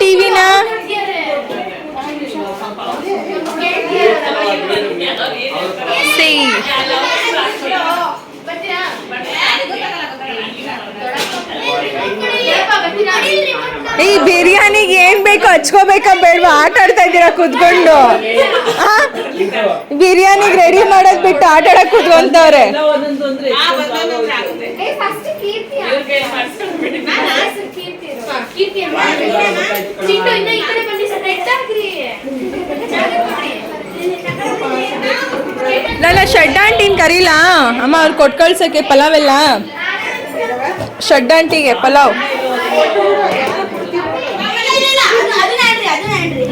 ಟಿವಿನ? C ಈ ಬಿರಿಯಾನಿಗೆ ಏನ್ ಬೇಕು ಹಚ್ಕೋಬೇಕಾ ಬೇಡವಾ ಆಟ ಆಡ್ತಾ ಇದ್ದೀರಾ ಕುತ್ಕೊಂಡು? ಬಿರಿಯಾನಿಗೆ ರೆಡಿ ಮಾಡೋದ್ ಬಿಟ್ಟು ಆಟ ಆಡಕ್ ಕುತ್ಕೊಂತವ್ರೆ. ನನ್ನ ಶಡ್ ಆಂಟಿನ ಕರೀಲಾ? ಅಮ್ಮ ಅವ್ರು ಕೊಟ್ಟು ಕಳ್ಸಕ್ಕೆ ಪಲಾವ್ ಎಲ್ಲ. ಶಡ್ ಆಂಟಿಗೆ ಪಲಾವ್.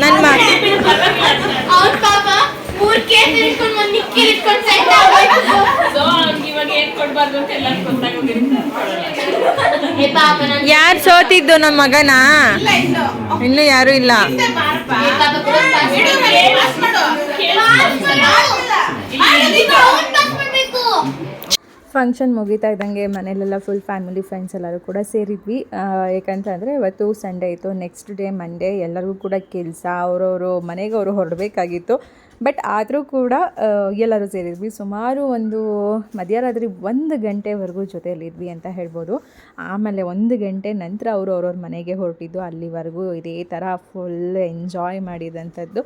ನನ್ನ ಮಾ ಯಾರು ಸೋತಿದ್ದು ನಮ್ಮ ಮಗನ? ಇನ್ನು ಯಾರು ಇಲ್ಲ. ಫಂಕ್ಷನ್ ಮುಗಿತಾ ಇದ್ದಂಗೆ ಮನೇಲೆಲ್ಲ ಫುಲ್ ಫ್ಯಾಮಿಲಿ ಫ್ರೆಂಡ್ಸ್ ಎಲ್ಲರೂ ಕೂಡ ಸೇರಿದ್ವಿ. ಯಾಕಂತಂದರೆ ಇವತ್ತು ಸಂಡೇ ಇತ್ತು. ನೆಕ್ಸ್ಟ್ ಡೇ ಮಂಡೇ ಎಲ್ಲರಿಗೂ ಕೂಡ ಕೆಲಸ, ಅವರವರು ಮನೆಗೆ ಅವರು ಹೊರಡಬೇಕಾಗಿತ್ತು. ಬಟ್ ಆದರೂ ಕೂಡ ಎಲ್ಲರೂ ಸೇರಿದ್ವಿ. ಸುಮಾರು ಒಂದು ಮಧ್ಯರಾತ್ರಿ ಒಂದು ಗಂಟೆವರೆಗೂ ಜೊತೆಯಲ್ಲಿದ್ವಿ ಅಂತ ಹೇಳ್ಬೋದು. ಆಮೇಲೆ ಒಂದು ಗಂಟೆ ನಂತರ ಅವರು ಅವ್ರವ್ರ ಮನೆಗೆ ಹೊರಟಿದ್ದು, ಅಲ್ಲಿವರೆಗೂ ಇದೇ ಥರ ಫುಲ್ ಎಂಜಾಯ್ ಮಾಡಿದಂಥದ್ದು.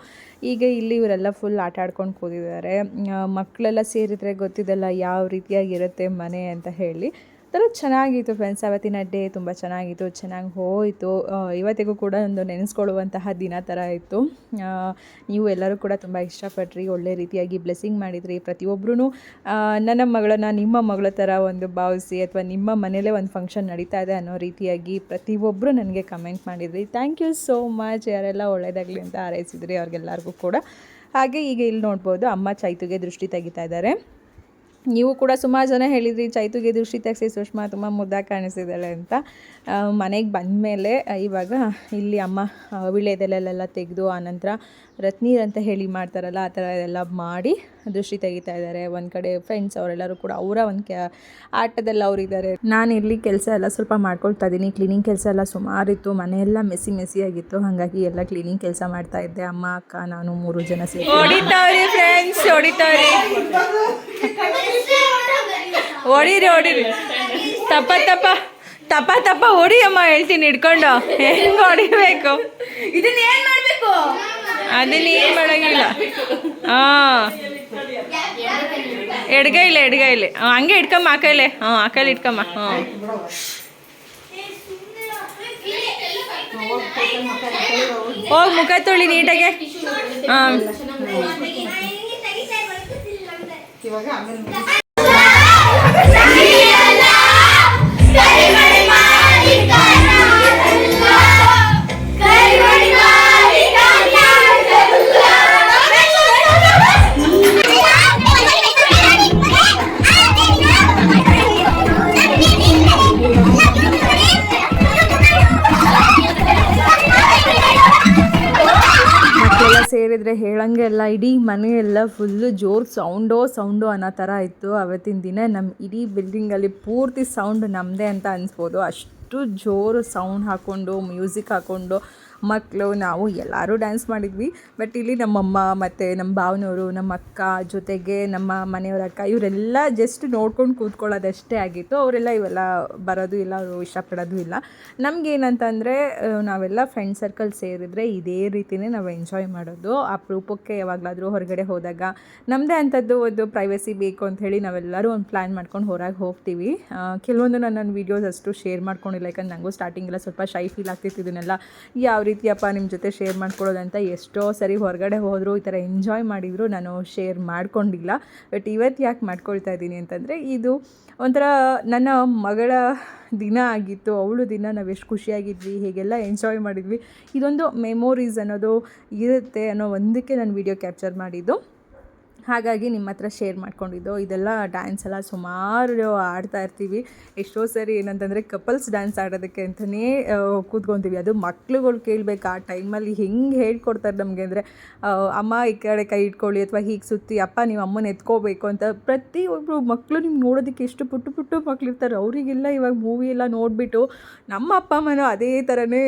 ಈಗ ಇಲ್ಲಿ ಇವರೆಲ್ಲ ಫುಲ್ ಆಟ ಆಡ್ಕೊಂಡು ಕೂತಿದ್ದಾರೆ. ಮಕ್ಕಳೆಲ್ಲ ಸೇರಿದರೆ ಗೊತ್ತಿದ್ದಲ್ಲ ಯಾವ ರೀತಿಯಾಗಿರುತ್ತೆ ಮನೆ ಅಂತ ಹೇಳಿ. ಥರ ಚೆನ್ನಾಗಿತ್ತು ಫ್ರೆಂಡ್ಸ್ ಅವತ್ತಿನ ಡೇ ತುಂಬ ಚೆನ್ನಾಗಿತ್ತು, ಚೆನ್ನಾಗಿ ಹೋಯಿತು. ಇವತ್ತಿಗೂ ಕೂಡ ಒಂದು ನೆನೆಸ್ಕೊಳ್ಳುವಂತಹ ದಿನ ಥರ ಇತ್ತು. ನೀವು ಎಲ್ಲರೂ ಕೂಡ ತುಂಬ ಇಷ್ಟಪಟ್ರಿ, ಒಳ್ಳೆ ರೀತಿಯಾಗಿ ಬ್ಲೆಸ್ಸಿಂಗ್ ಮಾಡಿದ್ರಿ. ಪ್ರತಿಯೊಬ್ಬರೂ ನನ್ನ ಮಗಳನ್ನು, ನಿಮ್ಮ ಮಗಳ ಥರ ಒಂದು ಭಾವಿಸಿ ಅಥವಾ ನಿಮ್ಮ ಮನೇಲೇ ಒಂದು ಫಂಕ್ಷನ್ ನಡೀತಾ ಇದೆ ಅನ್ನೋ ರೀತಿಯಾಗಿ ಪ್ರತಿಯೊಬ್ಬರು ನನಗೆ ಕಮೆಂಟ್ ಮಾಡಿದ್ರಿ. ಥ್ಯಾಂಕ್ ಯು ಸೋ ಮಚ್ ಯಾರೆಲ್ಲ ಒಳ್ಳೆಯದಾಗಲಿ ಅಂತ ಹಾರೈಸಿದ್ರಿ ಅವ್ರಿಗೆಲ್ಲರಿಗೂ ಕೂಡ. ಹಾಗೆ ಈಗ ಇಲ್ಲಿ ನೋಡ್ಬೋದು, ಅಮ್ಮ ಚೈತುಗೆ ದೃಷ್ಟಿ ತೆಗಿತಾ ಇದ್ದಾರೆ. ನೀವು ಕೂಡ ಸುಮಾರು ಜನ ಹೇಳಿದ್ರಿ, ಚೈತುಗೆ ದೃಷ್ಟಿ ತೆಗಿಸಿ ಸುಷ್ಮಾ ತುಂಬ ಮುದ್ದಾಗಿ ಕಾಣಿಸಿದ್ದಾಳೆ ಅಂತ. ಮನೆಗೆ ಬಂದಮೇಲೆ ಇವಾಗ ಇಲ್ಲಿ ಅಮ್ಮ ವಿಳ್ಯದೆಲೆಲ್ಲ ತೆಗೆದು ಆನಂತರ ರತ್ನೀರ್ ಅಂತ ಹೇಳಿ ಮಾಡ್ತಾರಲ್ಲ, ಆ ಥರ ಎಲ್ಲ ಮಾಡಿ ದೃಷ್ಟಿ ತೆಗಿತಾ ಇದ್ದಾರೆ. ಒಂದು ಕಡೆ ಫ್ರೆಂಡ್ಸ್ ಅವರೆಲ್ಲರೂ ಕೂಡ ಅವರ ಒಂದು ಕ್ಯಾ ಆಟದಲ್ಲಿ ಅವರಿದ್ದಾರೆ. ನಾನು ಇಲ್ಲಿ ಕೆಲಸ ಎಲ್ಲ ಸ್ವಲ್ಪ ಮಾಡ್ಕೊಳ್ತಾ ಇದ್ದೀನಿ. ಕ್ಲೀನಿಂಗ್ ಕೆಲಸ ಎಲ್ಲ ಸುಮಾರಿತ್ತು. ಮನೆಯೆಲ್ಲ ಮೆಸಿ ಮೆಸಿ ಆಗಿತ್ತು. ಹಾಗಾಗಿ ಎಲ್ಲ ಕ್ಲೀನಿಂಗ್ ಕೆಲಸ ಮಾಡ್ತಾ ಇದ್ದೆ. ಅಮ್ಮ ಅಕ್ಕ ನಾನು ಮೂರು ಜನ ಸೇರಿ. ಫ್ರೆಂಡ್ಸ್ ಹೊಡಿತಾವ್ರಿ. ಹೊಡೀರಿ ಹೊಡೀರಿ. ತಪ್ಪ ತಪ್ಪ. ತಪ್ಪ ತಪ್ಪ ಹೊಡಿ ಅಮ್ಮ ಹೇಳ್ತೀನಿ ಹಿಡ್ಕೊಂಡು. ಹೆಂಗ್ ಹೊಡಿಬೇಕು? ಇದನ್ನ ಏನ್ ಮಾಡ್ಬೇಕು? ಅದನ್ನ ಏನ್ ಮಾಡಂಗಿಲ್ಲ. ಹಾ. ಎಡ್ಗೈಲೆ ಎಡ್ಗೈಲೆ ಹಂಗೆ ಇಟ್ಕಮ್ಮ ಆ ಕೈಲೆ. ಹಾಂ ಆ ಕೈಲಿ ಇಟ್ಕಮ್ಮ ಹ್ಞೂ ಹೋಗಿ ಮುಖ ತೊಳಿ ನೀಟಾಗೆ. ಹಾಂ ಸೇರಿದ್ರೆ ಹೇಳಂಗೆ ಎಲ್ಲ ಇಡೀ ಮನೆಯೆಲ್ಲ ಫುಲ್ಲು ಜೋರು ಸೌಂಡೋ ಸೌಂಡೋ ಅನ್ನೋ ಥರ ಇತ್ತು ಅವತ್ತಿನ ದಿನ. ನಮ್ಮ ಇಡೀ ಬಿಲ್ಡಿಂಗಲ್ಲಿ ಪೂರ್ತಿ ಸೌಂಡ್ ನಮ್ಮದೇ ಅಂತ ಅನ್ಸ್ಬೋದು. ಅಷ್ಟು ಜೋರು ಸೌಂಡ್ ಹಾಕ್ಕೊಂಡು ಮ್ಯೂಸಿಕ್ ಹಾಕ್ಕೊಂಡು ಮಕ್ಕಳು, ನಾವು ಎಲ್ಲರೂ ಡ್ಯಾನ್ಸ್ ಮಾಡಿದ್ವಿ. ಬಟ್ ಇಲ್ಲಿ ನಮ್ಮಮ್ಮ ಮತ್ತು ನಮ್ಮ ಭಾವನವರು ನಮ್ಮ ಅಕ್ಕ ಜೊತೆಗೆ ನಮ್ಮ ಮನೆಯವ್ರ ಅಕ್ಕ, ಇವರೆಲ್ಲ ಜಸ್ಟ್ ನೋಡ್ಕೊಂಡು ಕೂತ್ಕೊಳ್ಳೋದಷ್ಟೇ ಆಗಿತ್ತು. ಅವರೆಲ್ಲ ಇವೆಲ್ಲ ಬರೋದು ಇಲ್ಲ, ಅವರು ಇಷ್ಟಪಡೋದು ಇಲ್ಲ. ನಮಗೇನಂತಂದರೆ ನಾವೆಲ್ಲ ಫ್ರೆಂಡ್ ಸರ್ಕಲ್ ಸೇರಿದರೆ ಇದೇ ರೀತಿಯೇ ನಾವು ಎಂಜಾಯ್ ಮಾಡೋದು. ಅಪರೂಪಕ್ಕೆ ಯಾವಾಗಲಾದರೂ ಹೊರಗಡೆ ಹೋದಾಗ ನಮ್ಮದೇ ಅಂಥದ್ದು ಒಂದು ಪ್ರೈವಸಿ ಬೇಕು ಅಂತ ಹೇಳಿ ನಾವೆಲ್ಲರೂ ಒಂದು ಪ್ಲ್ಯಾನ್ ಮಾಡ್ಕೊಂಡು ಹೊರಗೆ ಹೋಗ್ತೀವಿ. ಕೆಲವೊಂದು ನಾನು ನನ್ನ ವೀಡಿಯೋಸ್ ಅಷ್ಟು ಶೇರ್ ಮಾಡ್ಕೊಂಡಿಲ್ಲ, ಯಾಕಂದ್ರೆ ನನಗೂ ಸ್ಟಾರ್ಟಿಂಗೆಲ್ಲ ಸ್ವಲ್ಪ ಶೈ ಫೀಲ್ ಆಗ್ತಿತ್ತು ಇದನ್ನೆಲ್ಲ. ಯಾವ ರೀತಿಯಪ್ಪ ನಿಮ್ಮ ಜೊತೆ ಶೇರ್ ಮಾಡ್ಕೊಳ್ಳೋದಂತ ಎಷ್ಟೋ ಸರಿ ಹೊರಗಡೆ ಹೋದರೂ, ಈ ಥರ ಎಂಜಾಯ್ ಮಾಡಿದ್ರು, ನಾನು ಶೇರ್ ಮಾಡ್ಕೊಂಡಿಲ್ಲ. ಬಟ್ ಇವತ್ತು ಯಾಕೆ ಮಾಡ್ಕೊಳ್ತಾ ಇದ್ದೀನಿ ಅಂತಂದರೆ, ಇದು ಒಂಥರ ನನ್ನ ಮಗಳ ದಿನ ಆಗಿತ್ತು, ಅವಳು ದಿನ ನಾವು ಎಷ್ಟು ಖುಷಿಯಾಗಿದ್ವಿ, ಹೇಗೆಲ್ಲ ಎಂಜಾಯ್ ಮಾಡಿದ್ವಿ, ಇದೊಂದು ಮೆಮೊರೀಸ್ ಅನ್ನೋದು ಇರುತ್ತೆ ಅನ್ನೋ ಒಂದಕ್ಕೆ ನಾನು ವಿಡಿಯೋ ಕ್ಯಾಪ್ಚರ್ ಮಾಡಿದ್ದು. ಹಾಗಾಗಿ ನಿಮ್ಮ ಹತ್ರ ಶೇರ್ ಮಾಡ್ಕೊಂಡಿದ್ದು. ಇದೆಲ್ಲ ಡ್ಯಾನ್ಸ್ ಎಲ್ಲ ಸುಮಾರು ಆಡ್ತಾ ಇರ್ತೀವಿ. ಎಷ್ಟೋ ಸರಿ ಏನಂತಂದರೆ ಕಪಲ್ಸ್ ಡ್ಯಾನ್ಸ್ ಆಡೋದಕ್ಕೆ ಅಂತಲೇ ಕೂತ್ಕೊತೀವಿ. ಅದು ಮಕ್ಳುಗಳು ಕೇಳಬೇಕು. ಆ ಟೈಮಲ್ಲಿ ಹೆಂಗೆ ಹೇಳ್ಕೊಡ್ತಾರೆ ನಮಗೆ ಅಂದರೆ ಅಮ್ಮ, ಈ ಕಡೆ ಕೈ ಇಟ್ಕೊಳ್ಳಿ ಅಥವಾ ಹೀಗೆ ಸುತ್ತಿ, ಅಪ್ಪ, ನೀವು ಅಮ್ಮನ ಎತ್ಕೋಬೇಕು ಅಂತ ಪ್ರತಿಯೊಬ್ಬರು ಮಕ್ಕಳು ನಿಮ್ಗೆ ನೋಡೋದಕ್ಕೆ ಎಷ್ಟು ಪುಟ್ಟು ಪುಟ್ಟು ಮಕ್ಳು ಇರ್ತಾರೆ ಅವರಿಗೆಲ್ಲ ಇವಾಗ ಮೂವಿ ಎಲ್ಲ ನೋಡಿಬಿಟ್ಟು ನಮ್ಮ ಅಪ್ಪ, ಅಮ್ಮನೂ ಅದೇ ಥರನೇ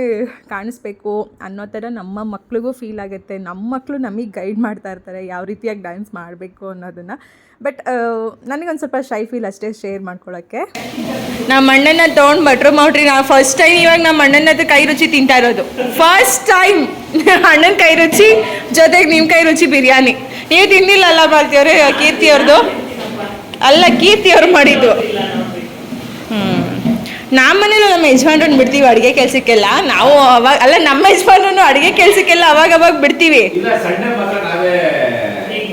ಕಾಣಿಸ್ಬೇಕು ಅನ್ನೋ ಥರ ನಮ್ಮ ಮಕ್ಳಿಗೂ ಫೀಲ್ ಆಗುತ್ತೆ. ನಮ್ಮ ಮಕ್ಕಳು ನಮಗೆ ಗೈಡ್ ಮಾಡ್ತಾ ಇರ್ತಾರೆ. ಯಾವ ರೀತಿಯಾಗಿ ಡ್ಯಾನ್ಸ್ ಮಾಡಬೇಕು ಅನ್ನೋದನ್ನು. ಬಟ್ ನನಗೊಂದು ಸ್ವಲ್ಪ ಶೈ ಫೀಲ್ ಅಷ್ಟೇ ಶೇರ್ ಮಾಡ್ಕೊಳ್ಳೋಕ್ಕೆ ನಮ್ಮ ಅಣ್ಣನ ತೊಗೊಂಡು ಬಟ್ರು ಮಾಡ್ರಿ ನಾವು ಫಸ್ಟ್ ಟೈಮ್ ಇವಾಗ ನಮ್ಮ ಅಣ್ಣನ ಹತ್ರ ಕೈ ರುಚಿ ತಿಂತಾ ಇರೋದು. ಫಸ್ಟ್ ಟೈಮ್ ಅಣ್ಣನ ಕೈ ರುಚಿ ಜೊತೆಗೆ ನಿಮ್ಮ ಕೈ ರುಚಿ ಬಿರಿಯಾನಿ. ನೀವು ತಿಂದಿಲ್ಲ ಅಲ್ಲ ಭಾರತಿಯವ್ರೆ ಕೀರ್ತಿ ಅವ್ರದ್ದು ಅಲ್ಲ ಕೀರ್ತಿ ಅವ್ರು ಮಾಡಿದ್ದು. ನಮ್ಮ ಮನೇಲಿ ನಮ್ಮ ಯಜಮಾನ್ರು ಬಿಡ್ತೀವಿ ಅಡುಗೆ ಕೆಲಸಕ್ಕೆಲ್ಲ. ನಾವು ಅವಾಗ ಅಲ್ಲ ನಮ್ಮ ಯಜಮಾನ್ರು ಅಡುಗೆ ಕೆಲಸಕ್ಕೆಲ್ಲ ಅವಾಗ ಅವಾಗ ಬಿಡ್ತೀವಿ ಇಲ್ಲ ಸಂಡೆ ಮಾತ್ರ ನಾವೇ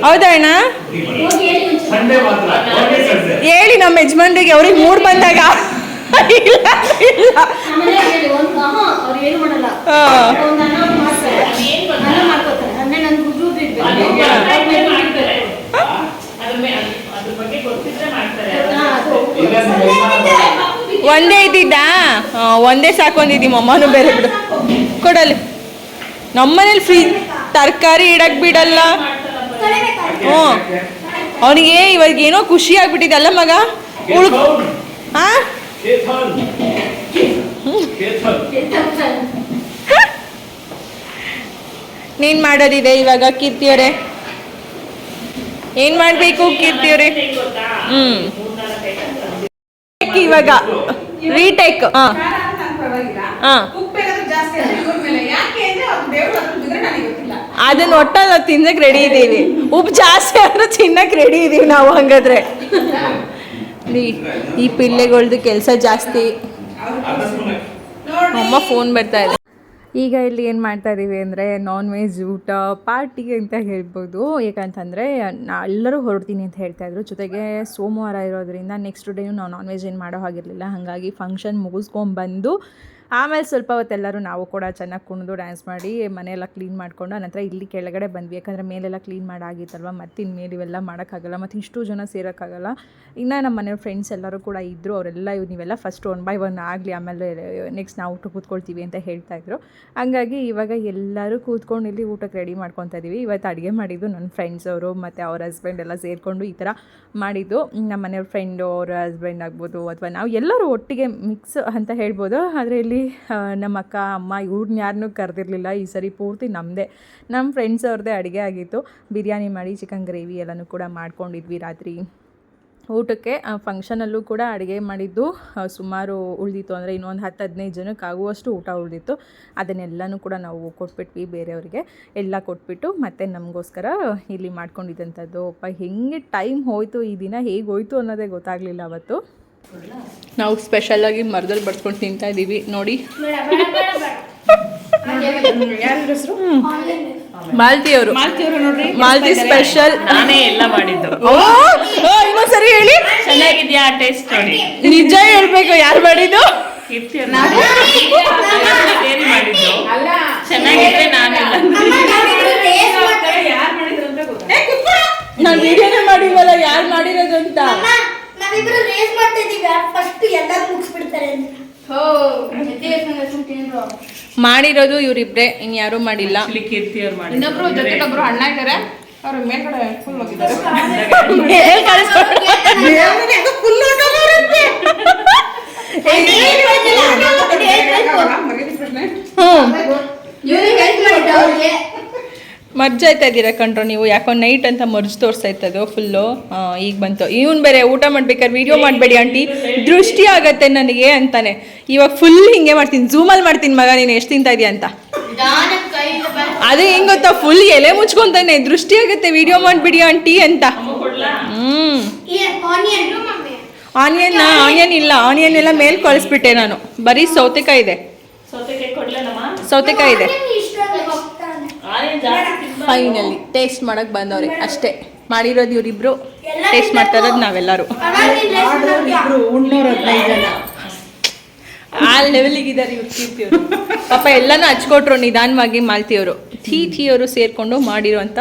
ಹೌದಾ. ಹೇಳಿ ನಮ್ಮ ಯಜಮಾನ್ರಿಗೆ, ಅವ್ರಿಗೆ ಮೂಡ್ ಬಂದಾಗ. ಒಂದು ಇದ್ದಿದ್ದ? ಒಂದೇ ಸಾಕು ಅಮ್ಮನು ಬೇರೆ ಬಿಡು. ಕೊಡಲ್ಲಿ ನಮ್ಮನೇಲಿ ಫ್ರೀ ತರಕಾರಿ ಇಡಕ್ ಬಿಡಲ್ಲ. ಹ್ಞೂ. ಅವನಿಗೆ ಇವಾಗ ಏನೋ ಖುಷಿ ಆಗ್ಬಿಟ್ಟಿದೆ. ಅಲ್ಲ ಮಗ? ಉಳ್. ಹಾ. ನೀನ್ ಮಾಡೋದಿದೆ ಇವಾಗ ಕೀರ್ತಿಯವ್ರೆ? ಏನ್ ಮಾಡ್ಬೇಕು ಕೀರ್ತಿಯವ್ರೆ? ಹ್ಮ್. ಇವಾಗ. ರೀಟೇಕ್ ಹಾ. ಹಾ. ಅದನ್ನ ಒಟ್ಟಲ್ಲಿ ನಾವು ತಿನ್ನಕ್ ರೆಡಿ ಇದ್ದೀವಿ ಉಪ್ಪು ಜಾಸ್ತಿ ಆದ್ರೂ ತಿನ್ನಕ್ ರೆಡಿ ಇದೀವಿ ನಾವು ಹಂಗಾದ್ರೆ. ಈ- ಪಿಲ್ಲೆಗಳ್ದು ಕೆಲಸ ಜಾಸ್ತಿ. ಅಮ್ಮ ಫೋನ್ ಬರ್ತಾ ಇದೆ. ಈಗ ಇಲ್ಲಿ ಏನು ಮಾಡ್ತಾ ಇದ್ದೀವಿ ಅಂದರೆ ನಾನ್ ವೆಜ್ ಊಟ ಪಾರ್ಟಿ ಅಂತ ಹೇಳ್ಬೋದು. ಯಾಕಂತಂದರೆ ನಾ ಎಲ್ಲರೂ ಹೊರಡ್ತೀನಿ ಅಂತ ಹೇಳ್ತಾಯಿದ್ರು ಜೊತೆಗೆ ಸೋಮವಾರ ಇರೋದ್ರಿಂದ ನೆಕ್ಸ್ಟ್ ಡೇನು ನಾವು ನಾನ್ ವೆಜ್ ಏನು ಮಾಡೋ ಹಾಗಿರಲಿಲ್ಲ. ಹಾಗಾಗಿ ಫಂಕ್ಷನ್ ಮುಗಿಸ್ಕೊಂಬಂದು ಆಮೇಲೆ ಸ್ವಲ್ಪ ಹೊತ್ತೆಲ್ಲರೂ ನಾವು ಕೂಡ ಚೆನ್ನಾಗಿ ಕುಣಿದು ಡ್ಯಾನ್ಸ್ ಮಾಡಿ ಮನೆಯೆಲ್ಲ ಕ್ಲೀನ್ ಮಾಡಿಕೊಂಡು ಅನಂತರ ಇಲ್ಲಿ ಕೆಳಗಡೆ ಬಂದ್ವಿ. ಯಾಕಂದರೆ ಮೇಲೆಲ್ಲ ಕ್ಲೀನ್ ಮಾಡಾಗಿತ್ತಲ್ವ? ಮತ್ತು ಇನ್ಮೇಲೆ ಇವೆಲ್ಲ ಮಾಡೋಕ್ಕಾಗಲ್ಲ, ಮತ್ತು ಇಷ್ಟು ಜನ ಸೇರೋಕ್ಕಾಗಲ್ಲ. ಇನ್ನು ನಮ್ಮ ಮನೆಯವ್ರ ಫ್ರೆಂಡ್ಸ್ ಎಲ್ಲರೂ ಕೂಡ ಇದ್ದರು ಅವರೆಲ್ಲ ಇವ್ ನೀವೆಲ್ಲ ಫಸ್ಟ್ ಒನ್ ಬೈ ಒನ್ ಆಗಲಿ, ಆಮೇಲೆ ನೆಕ್ಸ್ಟ್ ನಾವು ಊಟ ಕೂತ್ಕೊಳ್ತೀವಿ ಅಂತ ಹೇಳ್ತಾ ಇದ್ರು. ಹಂಗಾಗಿ ಇವಾಗ ಎಲ್ಲರೂ ಕೂತ್ಕೊಂಡು ಇಲ್ಲಿ ಊಟಕ್ಕೆ ರೆಡಿ ಮಾಡ್ಕೊತಾ ಇದ್ದೀವಿ ಇವತ್ತು ಅಡುಗೆ ಮಾಡಿದ್ದು ನನ್ನ ಫ್ರೆಂಡ್ಸ್ ಅವರು, ಮತ್ತು ಅವ್ರ ಹಸ್ಬೆಂಡ್ ಎಲ್ಲ ಸೇರಿಕೊಂಡು ಈ ಥರ ಮಾಡಿದ್ದು. ನಮ್ಮ ಮನೆಯವ್ರ ಫ್ರೆಂಡು ಅವ್ರ ಹಸ್ಬೆಂಡ್ ಆಗ್ಬೋದು, ಅಥವಾ ನಾವು ಎಲ್ಲರೂ ಒಟ್ಟಿಗೆ ಮಿಕ್ಸ್ ಅಂತ ಹೇಳ್ಬೋದು. ಆದರೆ ಇಲ್ಲಿ ಆ, ನಮ್ಮ ಅಕ್ಕ ಅಮ್ಮ ಇವ್ರನ್ನ ಯಾರನ್ನೂ ಕರೆದಿರಲಿಲ್ಲ. ಈ ಸರಿ ಪೂರ್ತಿ ನಮ್ಮದೇ ನಮ್ಮ ಫ್ರೆಂಡ್ಸ್ ಅವ್ರದ್ದೇ ಅಡುಗೆ ಆಗಿತ್ತು. ಬಿರಿಯಾನಿ ಮಾಡಿ ಚಿಕನ್ ಗ್ರೇವಿ ಎಲ್ಲನೂ ಕೂಡ ಮಾಡ್ಕೊಂಡಿದ್ವಿ ರಾತ್ರಿ. ಊಟಕ್ಕೆ ಫಂಕ್ಷನಲ್ಲೂ ಕೂಡ ಅಡುಗೆ ಮಾಡಿದ್ದು. ಸುಮಾರು ಉಳಿದಿತ್ತು ಅಂದರೆ ಇನ್ನೊಂದು ಹತ್ತು ಹದಿನೈದು ಜನಕ್ಕೆ ಆಗುವಷ್ಟು ಊಟ ಉಳಿದಿತ್ತು. ಅದನ್ನೆಲ್ಲನೂ ಕೂಡ ನಾವು ಕೊಟ್ಬಿಟ್ವಿ ಬೇರೆಯವರಿಗೆ. ಎಲ್ಲ ಕೊಟ್ಬಿಟ್ಟು ಮತ್ತೆ ನಮಗೋಸ್ಕರ ಇಲ್ಲಿ ಮಾಡ್ಕೊಂಡಿದ್ದಂಥದ್ದು. ಅಪ್ಪ ಹೆಂಗೆ ಟೈಮ್ ಹೋಯಿತು ಈ ದಿನ? ಹೇಗೆ ಹೋಯ್ತು ಅನ್ನೋದೇ ಗೊತ್ತಾಗಲಿಲ್ಲ ಅವತ್ತು. ನಾವು ಸ್ಪೆಷಲಾಗಿ ಮರದಲ್ಲಿ ಬಡ್ಸ್ಕೊಂಡು ತಿಂತಾ ಇದೀವಿ. ನೋಡಿ. ಮಾಲ್ತಿಯವರು. ಮಾಲ್ತಿ ಸ್ಪೆಷಲ್ ನಾನೇ ಎಲ್ಲ ಮಾಡಿದ್ದು. ಸರಿ ಹೇಳಿ. ಚೆನ್ನಾಗಿದ್ಯಾ ಟೇಸ್ಟ್ ನೋಡಿ. ನಿಜ ಹೇಳ್ಬೇಕು ಯಾರು ಮಾಡಿದ್ದು? ಅವ್ರು ಮಾಡಿದ್ದು. ಚೆನ್ನಾಗಿದ್ರೆ ನಾನೆಲ್ಲ. ನಾನು ವಿಡಿಯೋನೇ ಮಾಡಿದ್ವಲ್ಲ ಯಾರು ಮಾಡಿರೋದು ಅಂತ ನಾವಿಬ್ರು ರೇಸ್ ಮಾಡ್ತಾ ಇದೀವಿ ಫಸ್ಟ್ ಎಲ್ಲರೂ ಮುಗಿಸ್ಬಿಡ್ತಾರೆ ಮಾಡಿರೋದು ಇವರಿಬ್ರೆ ಇನ್ಯಾರೂ ಮಾಡಿಲ್ಲ ಕೀರ್ತಿ ಅವ್ರು ಮಾಡಿದ್ದು ಇನ್ನೊಬ್ರು ಜೊತೆಗೊಬ್ರು ಅಣ್ಣ ಇದ್ದಾರೆ ಅವ್ರ ಮೇಲ್ಗಡೆ ಫುಲ್ ಹೋಗಿದ್ದಾರೆ ಮೇಲ್ ಕಳಿಸ್ಬಿಡು. ಹ್ಮ್ ಇವ್ರಿಗೆ ಹೆಲ್ಪ್ ಮಾಡಿದ್ದ ಅವ್ರಿಗೆ ಮರ್ಜ್ ಆಯ್ತಾ ಇದ್ದೀರಾ ಕಣ್ರು ನೀವು ಯಾಕೋ ನೈಟ್ ಅಂತ ಮರ್ಜ್ ತೋರಿಸ್ತಾ ಇತ್ತದು ಫುಲ್ಲು ಈಗ ಬಂತು. ಇವನ್ ಬೇರೆ ಊಟ ಮಾಡ್ಬೇಕಾದ್ರೆ ವಿಡಿಯೋ ಮಾಡಬೇಡಿ ಆಂಟಿ. ದೃಷ್ಟಿ ಆಗತ್ತೆ ನನಗೆ ಅಂತಾನೆ. ಇವಾಗ ಫುಲ್ ಹಿಂಗೆ ಮಾಡ್ತೀನಿ. ಝೂಮಲ್ಲಿ ಮಾಡ್ತೀನಿ ಮಗ ನೀನು ಎಷ್ಟು ತಿಂತಾ ಇದೀಯ ಅಂತ. ಅದೇ ಹೆಂಗ್ ಗೊತ್ತಾ? ಫುಲ್ ಎಲೆ ಮುಚ್ಕೊಂತಾನೆ. ದೃಷ್ಟಿ ಆಗತ್ತೆ ವಿಡಿಯೋ ಮಾಡ್ಬಿಡಿ ಆಂಟಿ ಅಂತ. ಹ್ಮ್. ಆನಿಯನ್ ಆನಿಯನ್ ಆನಿಯನ್ ಇಲ್ಲ. ಆನಿಯನ್ ಎಲ್ಲ ಮೇಲ್ ಕಳಿಸ್ಬಿಟ್ಟೆ ನಾನು. ಬರೀ ಸೌತೆಕಾಯಿ ಇದೆ. ಸೌತೆಕಾಯಿ ಇದೆ ಇಷ್ಟ ಹೋಗ್ತಾನೆ ಆನಿಯನ್ ಜಾಸ್ತಿ ತಿನ್ಬಾರ್ದು. ಫೈನಲಿ ಟೇಸ್ಟ್ ಮಾಡಕ್ ಬಂದವ್ರೆ ಅಷ್ಟೇ. ಮಾಡಿರೋದು ಇವರಿಬ್ರು ಟೇಸ್ಟ್ ಮಾಡ್ತಾ ಇರೋದು ನಾವೆಲ್ಲರೂ. ಆ ಲೆವೆಲಿಗೆ ಇದ್ದಾರೆ ಇವ್ರು ಕೀರ್ತಿಯವರು ಪಾಪ ಎಲ್ಲಾನು ಹಚ್ಕೊಟ್ರು ನಿಧಾನವಾಗಿ ಮಾಲ್ತಿಯವರು. ಥೀ ಥೀಯವರು ಸೇರ್ಕೊಂಡು ಮಾಡಿರುವಂತ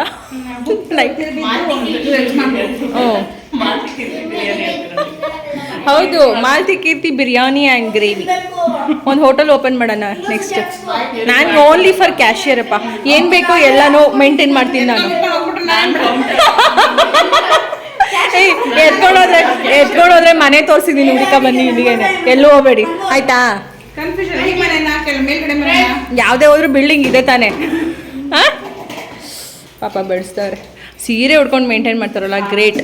ಓ ಹೌದು ಮಾಲ್ತಿ ಕೀರ್ತಿ ಬಿರಿಯಾನಿ ಆ್ಯಂಡ್ ಗ್ರೇವಿ ಒಂದು ಹೋಟೆಲ್ ಓಪನ್ ಮಾಡೋಣ ನೆಕ್ಸ್ಟ್ ನಾನು ಓನ್ಲಿ ಫಾರ್ ಕ್ಯಾಶಿಯರ್ ಅಪ್ಪ. ಏನು ಬೇಕೋ ಎಲ್ಲನೂ ಮೇಂಟೈನ್ ಮಾಡ್ತೀನಿ ನಾನು. ಎತ್ಕೊಂಡೋದ್ರೆ ಎತ್ಕೊಂಡೋದ್ರೆ ಮನೆ ತೋರಿಸಿದ್ದೀನಿ ಹುಡುಕ ಬನ್ನಿ ಇಲ್ಲಿಗೇನೆ. ಎಲ್ಲೂ ಹೋಗಬೇಡಿ. ಆಯ್ತಾ? ಯಾವುದೇ ಹೋದ್ರೂ ಬಿಲ್ಡಿಂಗ್ ಇದೆ ತಾನೇ. ಹಾಂ ಪಾಪ ಬೆಳೆಸ್ತಾರೆ ಸೀರೆ ಉಡ್ಕೊಂಡು ಮೇಂಟೈನ್ ಮಾಡ್ತಾರಲ್ಲ ಗ್ರೇಟ್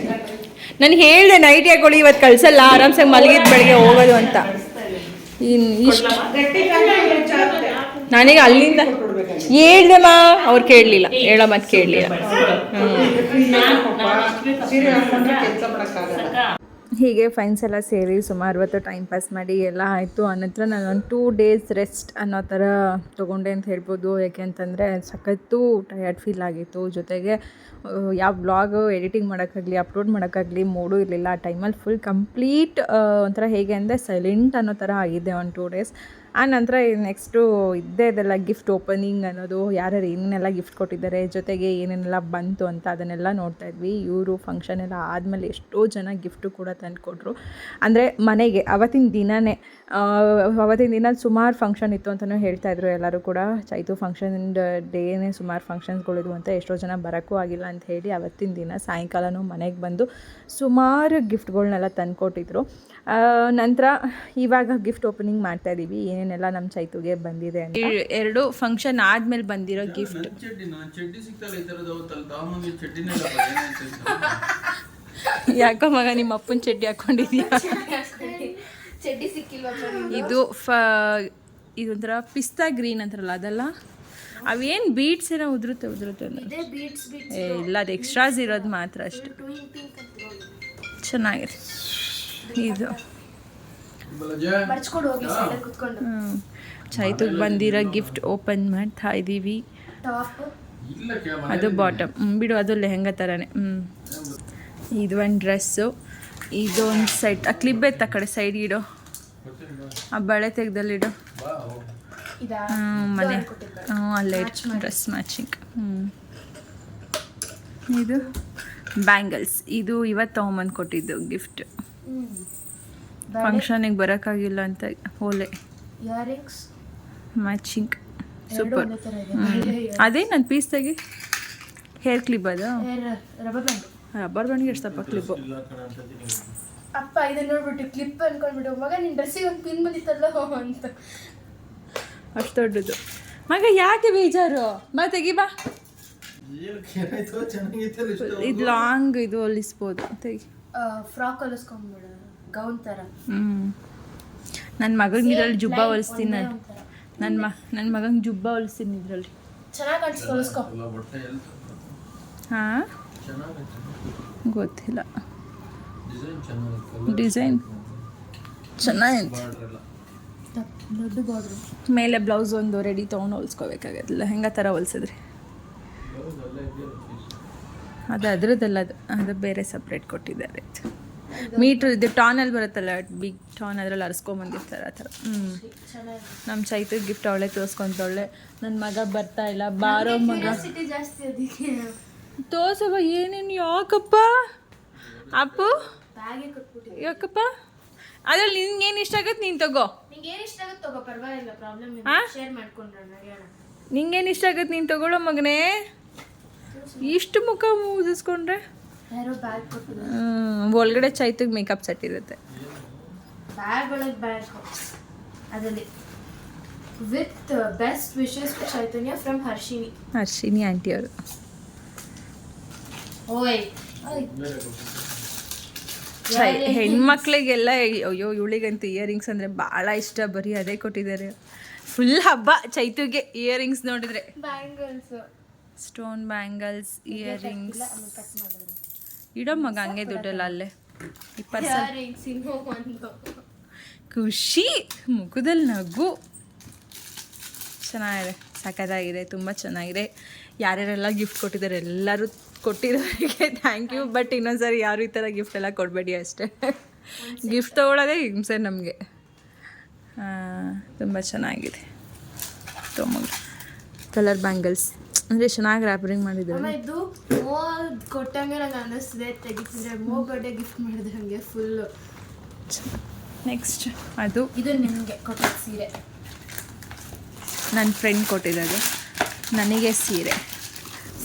ನಾನು ಹೇಳಿದೆ ನೈಟ್ ಹಾಕೊಳ್ಳಿ ಇವತ್ತು ಕಳ್ಸಲ್ಲ, ಆರಾಮ್ಸಾಗಿ ಮಲಗಿದ ಬೆಳಗ್ಗೆ ಹೋಗೋದು ಅಂತ. ಇನ್ನು ಇಷ್ಟು ನನಗೆ ಅಲ್ಲಿಂದ ಹೇಳ್ದಮ್ಮ ಅವ್ರು ಕೇಳಲಿಲ್ಲ. ಹೇಳೋ ಮತ್ತೆ ಕೇಳಲಿಲ್ಲ. ಹೀಗೆ ಫ್ರೆಂಡ್ಸ್ ಎಲ್ಲ ಸೇರಿ ಸುಮಾರು ಹೊತ್ತು ಟೈಮ್ ಪಾಸ್ ಮಾಡಿ ಎಲ್ಲ ಆಯಿತು. ಆನಂತರ ನಾನು ಒಂದು ಟೂ ಡೇಸ್ ರೆಸ್ಟ್ ಅನ್ನೋ ಥರ ತೊಗೊಂಡೆ ಅಂತ ಹೇಳ್ಬೋದು. ಯಾಕೆ ಅಂತಂದರೆ ಸಖತ್ತು ಟಯರ್ಡ್ ಫೀಲ್ ಆಗಿತ್ತು. ಜೊತೆಗೆ ಯಾವ ಬ್ಲಾಗ್ ಎಡಿಟಿಂಗ್ ಮಾಡೋಕ್ಕಾಗಲಿ ಅಪ್ಲೋಡ್ ಮಾಡೋಕ್ಕಾಗಲಿ ಮೂಡೂ ಇರಲಿಲ್ಲ. ಆ ಟೈಮಲ್ಲಿ ಫುಲ್ ಕಂಪ್ಲೀಟ್ ಒಂಥರ ಹೇಗೆ ಅಂದರೆ ಸೈಲೆಂಟ್ ಅನ್ನೋ ಥರ ಆಗಿದೆ ಒಂದು ಟೂ ಡೇಸ್ ಆ ನಂತರ ನೆಕ್ಸ್ಟು ಇದ್ದೇ ಇದೆಲ್ಲ ಗಿಫ್ಟ್ ಓಪನಿಂಗ್ ಅನ್ನೋದು, ಯಾರ್ಯಾರು ಏನೇನೆಲ್ಲ ಗಿಫ್ಟ್ ಕೊಟ್ಟಿದ್ದಾರೆ, ಜೊತೆಗೆ ಏನೇನೆಲ್ಲ ಬಂತು ಅಂತ ಅದನ್ನೆಲ್ಲ ನೋಡ್ತಾ ಇದ್ವಿ. ಇವರು ಫಂಕ್ಷನ್ ಎಲ್ಲ ಆದಮೇಲೆ ಎಷ್ಟೋ ಜನ ಗಿಫ್ಟು ಕೂಡ ತಂದುಕೊಟ್ರು. ಅಂದರೆ ಮನೆಗೆ ಅವತ್ತಿನ ದಿನವೇ ಅವತ್ತಿನ ದಿನ ಸುಮಾರು ಫಂಕ್ಷನ್ ಇತ್ತು ಅಂತಲೂ ಹೇಳ್ತಾ ಇದ್ರು ಎಲ್ಲರೂ ಕೂಡ. ಚೈತು ಫಂಕ್ಷನ್ ಡೇನೇ ಸುಮಾರು ಫಂಕ್ಷನ್ಸ್ಗಳಿದ್ವು ಅಂತ ಎಷ್ಟೋ ಜನ ಬರೋಕ್ಕೂ ಆಗಿಲ್ಲ ಅಂತ ಹೇಳಿ ಅವತ್ತಿನ ದಿನ ಸಾಯಂಕಾಲನೂ ಮನೆಗೆ ಬಂದು ಸುಮಾರು ಗಿಫ್ಟ್ಗಳ್ನೆಲ್ಲ ತಂದುಕೊಟ್ಟಿದ್ರು. ನಂತರ ಇವಾಗ ಗಿಫ್ಟ್ ಓಪನಿಂಗ್ ಮಾಡ್ತಾ ಇದೀವಿ. ಏನೇನೆಲ್ಲ ನಮ್ಮ ಚೈತುಗೆ ಬಂದಿದೆ ಅಂತ. ಎರಡು ಫಂಕ್ಷನ್ ಆದ್ಮೇಲೆ ಬಂದಿರೋ ಗಿಫ್ಟ್ ಯಾಕೋ ಮಗ ನಿಮ್ಮ ಅಪ್ಪನ ಚಡ್ಡಿ ಹಾಕೊಂಡಿದ್ಯಾ? ಇದು ಫ ಇದೊಂಥರ ಪಿಸ್ತಾ ಗ್ರೀನ್ ಅಂತಾರಲ್ಲ ಅದಲ್ಲ? ಅವೇನು ಬೀಟ್ಸ್ ಏನೋ ಉದುರುತ್ತೆ ಉದುರುತ್ತೆ ಅಂದ್ರೆ. ಇದೇ ಬೀಟ್ಸ್ ಬೀಟ್ಸ್ ಏ ಇಲ್ಲ ಅದು ಎಕ್ಸ್ಟ್ರಾಸ್ ಇರೋದು ಮಾತ್ರ ಅಷ್ಟು. ಚೆನ್ನಾಗಿದೆ. ಇದು. ಚೈತುಗೆ ಬಂದಿರೋ ಗಿಫ್ಟ್ ಓಪನ್ ಮಾಡ್ತಾ ಇದ್ದೀವಿ ಅದು ಬಾಟಮ್. ಬಿಡು ಅದು ಲೆಹಂಗಾ ಥರನೇ ಹ್ಞೂ ಇದು ಒಂದು ಡ್ರೆಸ್ಸು. ಇದೊಂದು ಸೈಡ್ ಆ ಕ್ಲಿಪ್ ಎತ್ತ ಕಡೆ ಸೈಡ್ ಇಡು. ಆ ಬಳೆ ತೆಗ್ದಲ್ಲಿಡು. ಮನೆ. ಹ್ಞೂ ಅಲ್ಲೇ ಡ್ರೆಸ್ ಮ್ಯಾಚಿಂಗ್ ಹ್ಞೂ ಇದು ಬ್ಯಾಂಗಲ್ಸ್. ಇದು ಇವತ್ತು ತೊಗೊಂಬಂದು ಕೊಟ್ಟಿದ್ದು ಗಿಫ್ಟ್. ಫಂಕ್ಷನಿಗೆ ಬರೋಕ್ಕಾಗಿಲ್ಲ ಅಂತ ಓಲೆ ಇಯರಿಂಗ್ಸ್ ಮ್ಯಾಚಿಂಗ್ ಸೂಪರ್ ಅದೇ ನನ್ನ ಪೀಸ್ ತೆಗಿ. ಹೇರ್ ಕ್ಲಿಪ್ ಅದು? ರಬ್ಬರ್ ಬ್ಯಾಂಡ್ ರಬ್ಬರ್ ಬ್ಯಾಂಡ್ಗೆ ಎಷ್ಟು ತಪ್ಪ ಕ್ಲಿಪ್ಪು ಅಪ್ಪ ಇದನ್ನ ನೋಡ್ಬಿಟ್ಟು ಕ್ಲಿಪ್ ಅನ್ಕೊಂಡ್ಬಿಟ್ಟು ಮಗ ನಿನ್ ಡ್ರೆಸ್ಸಿಗೆ ಒಂದು ಪಿನ್ ಬಂದಿತ್ತಲ್ಲ ಅಂತ. ಅಷ್ಟು ದೊಡ್ಡದು. ಮಗ ಯಾಕೆ ಬೇಜಾರು? ಬಾ ತೆಗಿ ಬಾ. ಇದು ಲಾಂಗ್ ಇದು ಹೊಲಿಸ್ಬೋದು. ತೆಗಿ. ಫ್ರಾಕ್ ಹೊಲಿಸ್ಕೊಂಡ್ಬಿಡು ಗೌನ್ ಥರ ಹ್ಞೂ ನನ್ನ ಮಗನಿಗೆ ಇದ್ರಲ್ಲಿ ಜುಬ್ಬ ಹೊಲಿಸ್ತೀನಿ ನಾನು. ನನ್ನ ಮ ನನ್ನ ಮಗಂಗೆ ಜುಬ್ಬ ಹೊಲಿಸ್ತೀನಿ ಇದರಲ್ಲಿ. ಚೆನ್ನಾಗಿ ಕಾಣಿಸ್ತು ಹೊಲಿಸ್ಕೊ. ಹಾಂ? ಗೊತ್ತಿಲ್ಲ. ಡಿಸೈನ್ ಚೆನ್ನಾಗಿತ್ತು ಮೇಲೆ ಬ್ಲೌಸ್ ಒಂದು ರೆಡಿ ತೊಗೊಂಡು ಹೊಲ್ಸ್ಕೋಬೇಕಾಗತ್ತೆ ಹೆಂಗೆ ಥರ ಹೊಲ್ಸಿದ್ರೆ? ಅದು ಅದರದ್ದಲ್ಲ ಅದು ಅದು ಬೇರೆ ಸಪ್ರೇಟ್ ಕೊಟ್ಟಿದ್ದಾರೆ. ಮೀಟ್ರ್ ಇದು ಟಾನಲ್ಲಿ ಬರುತ್ತಲ್ಲ ಬಿಗ್ ಟಾನ್ ಅದ್ರಲ್ಲಿ ಅರ್ಸ್ಕೊಂಬಂದಿರ್ತಾರೆ ಆ ಥರ. ಹ್ಞೂ ನಮ್ಮ ಚೈತ್ರ ಗಿಫ್ಟ್ ಅವಳೆ ತೋರಿಸ್ಕೊಂತವಳೆ ನನ್ನ ಮಗ ಬರ್ತಾ ಇಲ್ಲ ಬಾರೋ ಮಗ. ತೋರ್ಸವ ಏನೇನು ಯಾಕಪ್ಪ? ಅಪ್ಪು? ಯಾಕಪ್ಪ? ಅದ್ರಲ್ಲಿ ಏನು ಇಷ್ಟ ಆಗತ್ತೆ ನೀನು ತಗೋ. ನಿಂಗೆ ಏನು ಇಷ್ಟ ಆಗುತ್ತೆ ತಗೋ ಮಾಡ್ಕೊಂಡ್ರೆ ನಡೆಯೋಣ. ನಿಂಗೇನು ಇಷ್ಟ ಆಗತ್ತೆ ನೀನು ತಗೊಳ್ಳೋ ಮಗನೇ? ಇಷ್ಟು ಮುಖ ಮುಗಿಸ್ಕೊಂಡ್ರೆ? ಒಳಗಡೆ ಚೈತಿಗೆ ಮೇಕಪ್ ಸೆಟ್ ಇರುತ್ತೆ. With best wishes Chaitanya from Harshini. Harshini aunty ಅವರು. ಓಯ್. ಚೈ ಹೆಣ್ಮಕ್ಳಿಗೆಲ್ಲ ಅಯ್ಯೋ ಇವಳಿಗಂತೂ ಇಯರಿಂಗ್ಸ್ ಅಂದರೆ ಭಾಳ ಇಷ್ಟ. ಬರೀ ಅದೇ ಕೊಟ್ಟಿದ್ದಾರೆ. ಫುಲ್ ಹಬ್ಬ ಚೈತುಗೆ ಇಯರಿಂಗ್ಸ್ ನೋಡಿದ್ರೆ. ಬ್ಯಾಂಗಲ್ಸ್ ಸ್ಟೋನ್ ಬ್ಯಾಂಗಲ್ಸ್ ಇಯರಿಂಗ್ಸ್ ಇಡೋ ಮಗ ಹಂಗೆ ದುಡ್ಡಲ್ಲ ಅಲ್ಲೇ. ಇಪ್ಪತ್ತು ಖುಷಿ. ಮುಖದಲ್ಲಿ ನಗು. ಚೆನ್ನಾಗಿದೆ. ಸಖತ್ತಾಗಿದೆ. ತುಂಬ ಚೆನ್ನಾಗಿದೆ. ಯಾರ್ಯಾರೆಲ್ಲ ಗಿಫ್ಟ್ ಕೊಟ್ಟಿದ್ದಾರೆ ಎಲ್ಲರೂ ಕೊಟ್ಟಿರೋರಿಗೆ ಥ್ಯಾಂಕ್ ಯು ಬಟ್ ಇನ್ನೊಂದ್ಸರಿ ಯಾರು ಈ ಥರ ಗಿಫ್ಟ್ ಎಲ್ಲ ಕೊಡಬೇಡಿ ಅಷ್ಟೇ. ಗಿಫ್ಟ್ ತೊಗೊಳೋದೇ ಹಿಂಸೆ ನಮಗೆ. ತುಂಬ ಚೆನ್ನಾಗಿದೆ. ತೊಗೊಂಡು ಕಲರ್ ಬ್ಯಾಂಗಲ್ಸ್ ಅಂದರೆ ಚೆನ್ನಾಗಿ ರ್ಯಾಪರಿಂಗ್ ಮಾಡಿದ್ರು. ಅಮ್ಮ ಇದು ಮೋ ಕೊಟ್ಟಂಗೆ ನಂಗೆ ಅನ್ನಿಸ್ತಿದೆ ತೆಗಿತಿದ್ರೆ ಮೋ ಬರ್ಡೇ ಗಿಫ್ಟ್ ಮಾಡಿದೆ ಹಂಗೆ ಫುಲ್ಲು ನೆಕ್ಸ್ಟ್ ಅದು ಇದು ನಿಮಗೆ ಕೊಟ್ಟ ಸೀರೆ. ನನ್ನ ಫ್ರೆಂಡ್ ಕೊಟ್ಟಿದ್ದಾರೆ ನನಗೆ ಸೀರೆ.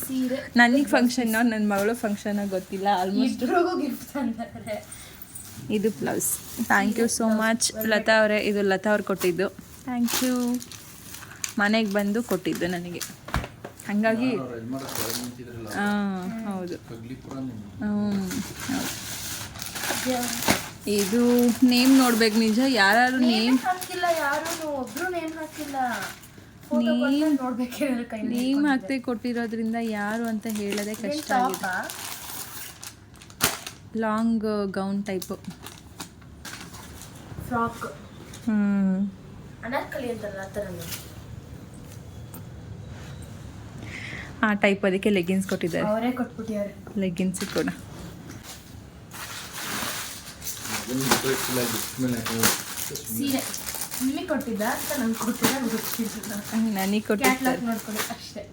ಸೀರೆ. ನನಗೆ ಫಂಕ್ಷನ್ ನನ್ನ ಮಗಳು ಫಂಕ್ಷನ್ ಗೊತ್ತಿಲ್ಲ ಆಲ್ಮೋಸ್ಟ್ ಗಿಫ್ಟ್ ಅಂತಾರೆ ಇದು blouse thank you so much Latha ಅವರೇ ಇದು ಲತಾ ಅವ್ರು ಕೊಟ್ಟಿದ್ದು. ಥ್ಯಾಂಕ್ ಯು ಮನೆಗೆ ಬಂದು ಕೊಟ್ಟಿದ್ದು ನನಗೆ. ಹಾಗಾಗಿ ಹಾಂ ಹೌದು. ಹ್ಮ್. ಇದು ನೇಮ್ ನೋಡ್ಬೇಕು ನಿಜ ಯಾರು ನೇಮ್ ಹಾಕಿಲ್ಲ ಯಾರು ಒಬ್ರು ನೇಮ್ ಹಾಕಿಲ್ಲ. ನೇಮ್ ಹಾಕ್ತೆ ಕೊಟ್ಟಿರೋದ್ರಿಂದ ಯಾರು ಅಂತ ಹೇಳೋದೇ ಕಷ್ಟ ಆಗಿದೆ. Long gown type. Frock anarkali ಆ ಥರ ಆ ಟೈಪ್ ಅದಕ್ಕೆ ಲೆಗಿನ್ಸ್ ಕೊಟ್ಟಿದ್ದಾರೆ. ಅವರೇ ಕೊಟ್ಬಿಟ್ಟಿದ್ದಾರೆ. ಲೆಗಿನ್ಸ್ ಕೂಡ. ಸೀರೆ. ನಿಮಗೆ ಕೊಟ್ಟಿದ್ದ? ಕೊಟ್ಟಿದ್ದ? ಗೊತ್ತಿಲ್ಲ ನನಗೆ ನೋಡ್ಕೊಳ್ಳಿ ಅಷ್ಟೇ.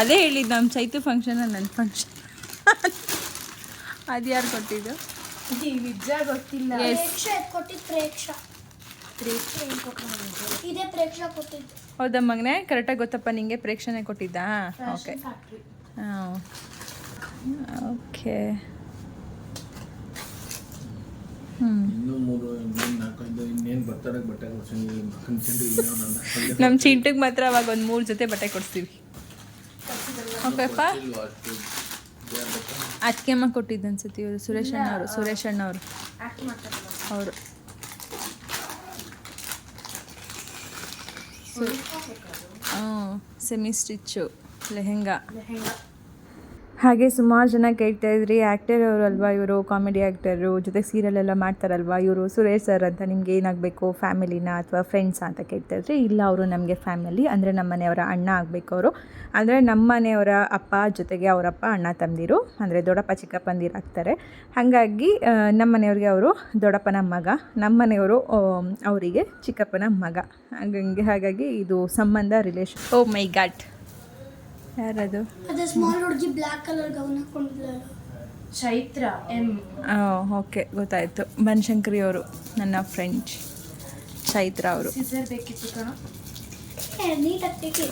ಅದೇ ಹೇಳಿದ್ದು ನಮ್ಮ ಚೈತು ಫಂಕ್ಷನ್ ನನ್ನ ಫಂಕ್ಷನ್ ಅದು ಯಾರು ಕೊಟ್ಟಿದ್ದು? ನಿಜ ಗೊತ್ತಿಲ್ಲ. ಪ್ರೇಕ್ಷ ಕೊಟ್ಟಿದ್ದು ಪ್ರೇಕ್ಷ. ಪ್ರೇಕ್ಷೆ ಏನ್ ಕೊಟ್ಟು ಇದೇ ಪ್ರೇಕ್ಷ ಕೊಟ್ಟಿದ್ದು. ಹೌದಾ ಮಗನೇ? ಕರೆಕ್ಟಾಗಿ ಗೊತ್ತಪ್ಪ ನಿಂಗೆ ಪ್ರೇಕ್ಷಣೆ ಕೊಟ್ಟಿದ್ದಾ? ಓಕೆ ಹಾಂ ಓಕೆ ನಮ್ಮ ಚಿಂಟಿಗೆ ಮಾತ್ರ ಅವಾಗ ಒಂದು ಮೂರು ಜೊತೆ ಬಟ್ಟೆ ಕೊಡ್ತೀವಿ ಓಕೆಪ್ಪ ಬಟ್ಟೆ? ಅದಕ್ಕೆಮ್ಮ ಕೊಟ್ಟಿದ್ದು ಅನ್ಸುತ್ತೆ ಇವರು ಸುರೇಶ್ ಅಣ್ಣವರು ಸುರೇಶ್ ಅಣ್ಣವರು. ಆಕ್ಟ್ ಮಾಡ್ತಾರಲ್ಲ ಅವರು. ಹಾಂ ಸೆಮಿ ಸ್ಟಿಚ್ಚು ಲೆಹೆಂಗಾ ಲೆಹೆಂಗಾ ಹಾಗೆ ಸುಮಾರು ಜನ ಕೇಳ್ತಾ ಇದ್ರಿ. ಆ್ಯಕ್ಟರ್ ಅವರು ಅಲ್ವಾ ಇವರು? ಕಾಮಿಡಿ ಆ್ಯಕ್ಟರು ಜೊತೆಗೆ ಸೀರಿಯಲ್ ಎಲ್ಲ ಮಾಡ್ತಾರಲ್ವಾ ಇವರು? ಸುರೇಶ್ ಸರ್ ಅಂತ ನಿಮ್ಗೆ ಏನಾಗಬೇಕು? ಫ್ಯಾಮಿಲಿನ ಅಥವಾ ಫ್ರೆಂಡ್ಸಾ ಅಂತ ಕೇಳ್ತಾ ಇದ್ರಿ? ಇಲ್ಲ, ಅವರು ನಮಗೆ ಫ್ಯಾಮಿಲಿ ಅಂದರೆ ನಮ್ಮ ಮನೆಯವರ ಅಣ್ಣ ಆಗಬೇಕು ಅವರು. ಅಂದರೆ ನಮ್ಮ ಮನೆಯವರ ಅಪ್ಪ ಜೊತೆಗೆ ಅವರಪ್ಪ ಅಣ್ಣ, ತಂದಿರು. ಅಂದರೆ ದೊಡ್ಡಪ್ಪ ಚಿಕ್ಕಪ್ಪಂದಿರು ಆಗ್ತಾರೆ ಹಾಗಾಗಿ ನಮ್ಮ ಮನೆಯವ್ರಿಗೆ ಅವರು ದೊಡ್ಡಪ್ಪನ ಮಗ ನಮ್ಮ ಮನೆಯವರು ಅವರಿಗೆ ಚಿಕ್ಕಪ್ಪನ ಮಗ. ಹಾಗಾಗಿ ಹಾಗಾಗಿ ಇದು ಸಂಬಂಧ ರಿಲೇಷನ್ ಓ ಮೈ ಗಾಡ್ ಯಾರದು? ಅದೇ ಸ್ಮಾಲ್ ಹುಡುಗಿ ಬ್ಲ್ಯಾಕ್ ಕಲರ್ ಗೌನ್ ಹಾಕೊಂಡಿದ್ಲಲ್ಲ ಚೈತ್ರ ಎಂ ಓಕೆ ಗೊತ್ತಾಯಿತು. ಬನಶಂಕರಿ ಅವರು ನನ್ನ ಫ್ರೆಂಡ್ ಚೈತ್ರ ಅವರು. ಸಿಸರ್ ಬೇಕಿತ್ತು ಕಣ. ಏ ನೀಟಾಗಿ ತೆಗಿ.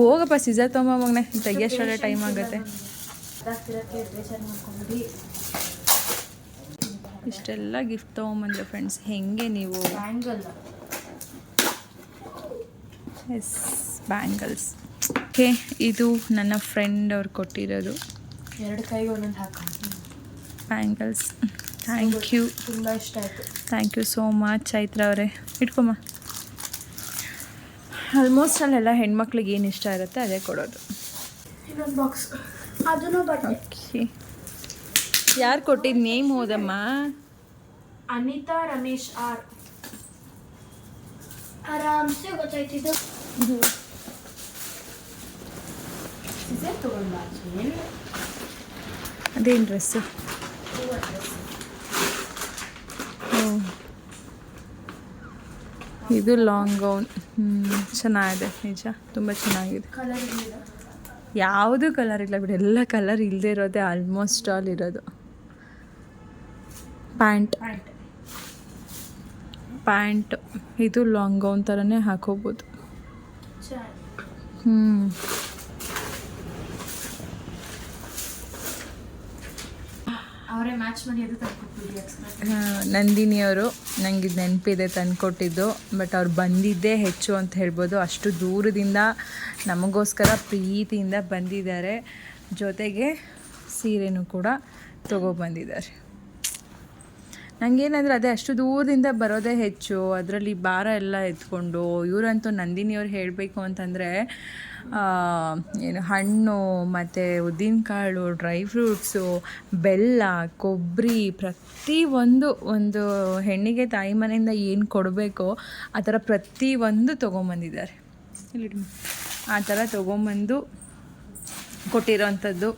ಹೋಗಪ್ಪ ಸಿಜರ್ ತೊಗೊಂಬ ಮಗನೆ. ತೆಗಿಯೋಷ್ಟರಲ್ಲೇ ಟೈಮ್ ಆಗುತ್ತೆ. ಇಷ್ಟೆಲ್ಲ ಗಿಫ್ಟ್ ತೊಗೊಂಬಂದ್ರೆ ಫ್ರೆಂಡ್ಸ್ ಹೆಂಗೆ ನೀವು? ಬ್ಯಾಂಗಲ್ ಎಸ್ ಬ್ಯಾಂಗಲ್ಸ್ ಓಕೆ ಇದು ನನ್ನ ಫ್ರೆಂಡ್ ಅವ್ರು ಕೊಟ್ಟಿರೋದು. ಎರಡು ಕೈಗೆ ಒಂದೊಂದು ಹಾಕೊಂಡು ಬ್ಯಾಂಗಲ್ಸ್ ಥ್ಯಾಂಕ್ ಯು ತುಂಬ ಇಷ್ಟ ಆಯಿತು. Thank you so much Chaitra ಅವರೇ. ಇಟ್ಕೊಮ್ಮ. ಆಲ್ಮೋಸ್ಟ್ ಅಲ್ಲೆಲ್ಲ ಹೆಣ್ಮಕ್ಳಿಗೆ ಏನು ಇಷ್ಟ ಇರುತ್ತೆ ಅದೇ ಕೊಡೋದು. ಇನ್ನೊಂದು ಬಾಕ್ಸ್ ಅದನ್ನು ಓಕೆ ಯಾರು ಕೊಟ್ಟಿದ್ದು ನೇಮ್ ಹೋದಮ್ಮ? ಅನಿತಾ ರಮೇಶ್ ಆರ್. ಆರಾಮ್ಸೆ ಗೊತ್ತಾಯ್ತಿದ್ದು ಸಿಸರ್ ತಗೊಂಡ ಏನು ಅದೇನು ಡ್ರೆಸ್ಸು ಇದು ಲಾಂಗ್ ಗೌನ್ ಹ್ಞೂ ಚೆನ್ನಾಗಿದೆ ನಿಜ ತುಂಬ ಚೆನ್ನಾಗಿದೆ. ಯಾವುದೂ ಕಲರ್ ಇಲ್ಲ ಬಿಡಿ ಎಲ್ಲ ಕಲರ್ ಇಲ್ಲದೆ ಇರೋದೇ ಆಲ್ಮೋಸ್ಟ್ ಆಲ್ ಇರೋದು. ಪ್ಯಾಂಟ್ ಪ್ಯಾಂಟ್ ಇದು ಲಾಂಗ್ ಗೌನ್ ಥರನೇ ಹಾಕೋಬೋದು. ಚೆನ್ನಾಗಿ ಹ್ಞೂ ಅವರು ನನಗೆ ಇದು ನೆನಪಿದೆ ತಂದುಕೊಟ್ಟಿದ್ದು ಬಟ್ ಅವ್ರು ಬಂದಿದ್ದೇ ಹೆಚ್ಚು ಅಂತ ಹೇಳ್ಬೋದು. ಅಷ್ಟು ದೂರದಿಂದ ನಮಗೋಸ್ಕರ ಪ್ರೀತಿಯಿಂದ ಬಂದಿದ್ದಾರೆ. ಜೊತೆಗೆ ಸೀರೆನೂ ಕೂಡ ತೊಗೊಬಂದಿದ್ದಾರೆ ನನಗೇನಂದ್ರೆ ಅದೇ ಅಷ್ಟು ದೂರದಿಂದ ಬರೋದೇ ಹೆಚ್ಚು. ಅದರಲ್ಲಿ ಭಾರ ಎಲ್ಲ ಎತ್ಕೊಂಡು, ಇವರಂತೂ ನಂದಿನಿಯವ್ರು ಹೇಳಬೇಕು ಅಂತಂದರೆ ಏನು ಹಣ್ಣು, ಮತ್ತು ಉದ್ದಿನಕಾಳು ಡ್ರೈ ಫ್ರೂಟ್ಸು ಬೆಲ್ಲ, ಕೊಬ್ಬರಿ ಪ್ರತಿಯೊಂದು ಒಂದು ಹೆಣ್ಣಿಗೆ ತಾಯಿ ಮನೆಯಿಂದ ಏನು ಕೊಡಬೇಕೋ ಆ ಥರ ಪ್ರತಿಯೊಂದು ತೊಗೊಂಬಂದಿದ್ದಾರೆ. ಆ ಥರ ತೊಗೊಂಬಂದು ಕೊಟ್ಟಿರೋವಂಥದ್ದು